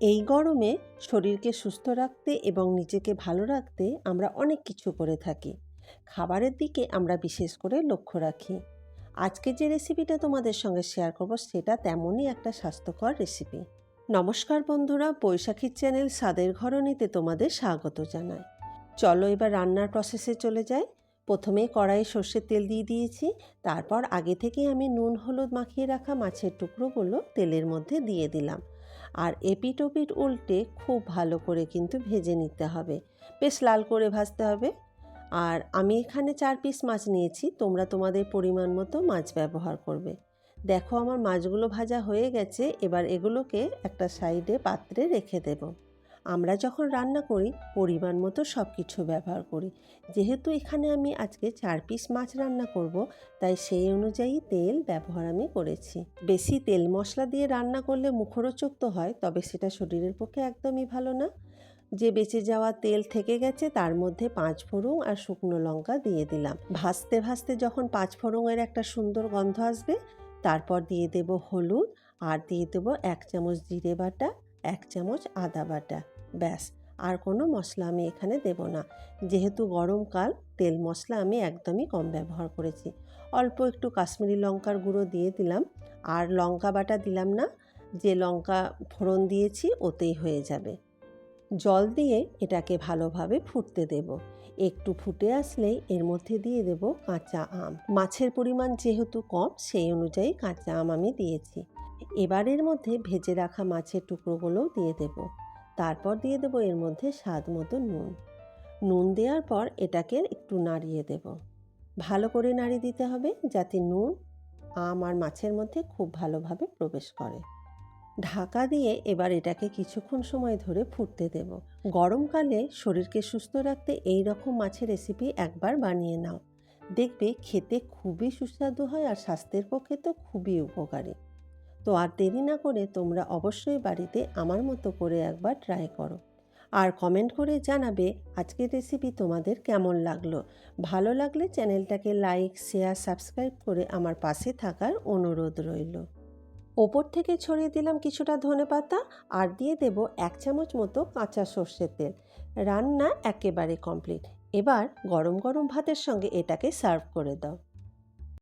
এই গরমে শরীরকে সুস্থ রাখতে এবং নিজেকে ভালো রাখতে আমরা অনেক কিছু করে থাকি। খাবারের দিকে আমরা বিশেষ করে লক্ষ্য রাখি। আজকে যে রেসিপিটা তোমাদের সঙ্গে শেয়ার করব সেটা তেমনই একটা স্বাস্থ্যকর রেসিপি নমস্কার বন্ধুরা, বৈশাখীর চ্যানেল স্বাদের ঘরণীতে তোমাদের স্বাগত জানাই। চলো এবার রান্নার প্রসেসে চলে যাই। প্রথমে কড়াইয়ে সর্ষের তেল দিয়ে দিয়েছি। তারপর আগে থেকে আমি নুন, হলুদ মাখিয়ে রাখা মাছের টুকরোগুলো তেলের মধ্যে দিয়ে দিলাম। আর এপিটোপিট উল্টে খুব ভালো করে কিন্তু ভেজে নিতে হবে। বেশ লাল করে ভাজতে হবে। আর আমি এখানে চার পিস মাছ নিয়েছি, তোমরা তোমাদের পরিমাণ মতো মাছ ব্যবহার করবে। দেখো আমার মাছগুলো ভাজা হয়ে গেছে, এবার এগুলোকে একটা সাইডে পাত্রে রেখে দেব। আমরা যখন রান্না করি, পরিমাণ মতো সব কিছু ব্যবহার করি। যেহেতু এখানে আমি আজকে চার পিস মাছ রান্না করব, তাই সেই অনুযায়ী তেল ব্যবহার আমি করেছি। বেশি তেল মশলা দিয়ে রান্না করলে মুখরোচক তো হয়, তবে সেটা শরীরের পক্ষে একদমই ভালো না। যে বেঁচে যাওয়া তেল থেকে গেছে, তার মধ্যে পাঁচ ফোড়ন আর শুকনো লঙ্কা দিয়ে দিলাম। ভাজতে ভাজতে যখন পাঁচ ফোড়নের একটা সুন্দর গন্ধ আসবে, তারপর দিয়ে দেব হলুদ আর দিয়ে দেবো এক চামচ জিরে বাটা, এক চামচ আদা বাটা। ব্যাস, আর কোনো মশলা আমি এখানে দেব না। যেহেতু গরমকাল তেল মশলা আমি একদমই কম ব্যবহার করেছি। অল্প একটু কাশ্মীরি লঙ্কার গুঁড়ো দিয়ে দিলাম। আর লঙ্কা বাটা দিলাম না, যে লঙ্কা ফোড়ন দিয়েছি ওতেই হয়ে যাবে। জল দিয়ে এটাকে ভালোভাবে ফুটতে দেব। একটু ফুটে আসলেই এর মধ্যে দিয়ে দেব কাঁচা আম। মাছের পরিমাণ যেহেতু কম, সেই অনুযায়ী কাঁচা আম আমি দিয়েছি। এবারের মধ্যে ভেজে রাখা মাছের টুকরোগুলোও দিয়ে দেব। তারপর দিয়ে দেব এর মধ্যে স্বাদ মতো নুন। নুন দেওয়ার পর এটাকে একটু নাড়িয়ে দেব। ভালো করে নাড়িয়ে দিতে হবে যাতে নুন আম আর মাছের মধ্যে খুব ভালোভাবে প্রবেশ করে। ঢাকা দিয়ে এবার এটাকে কিছুক্ষণ সময় ধরে ফুটতে দেব। গরমকালে শরীরকে সুস্থ রাখতে এই রকম মাছের রেসিপি একবার বানিয়ে নাও। দেখবে খেতে খুবই সুস্বাদু হয় আর স্বাস্থ্যের পক্ষে তো খুবই উপকারী। তো আর দেরি না করে তোমরা অবশ্যই বাড়িতে আমার মতো করে একবার ট্রাই করো। আর কমেন্ট করে জানাবে আজকের রেসিপি তোমাদের কেমন লাগল। ভালো লাগলে চ্যানেলটাকে লাইক শেয়ার সাবস্ক্রাইব করে আমার পাশে থাকার অনুরোধ রইল। ওপর থেকে ছড়িয়ে দিলাম কিছুটা ধনে পাতা আর দিয়ে দেব এক চামচ মতো কাঁচা সর্ষের তেল। রান্না একেবারে কমপ্লিট এবার গরম গরম ভাতের সঙ্গে এটাকে সার্ভ করে দাও।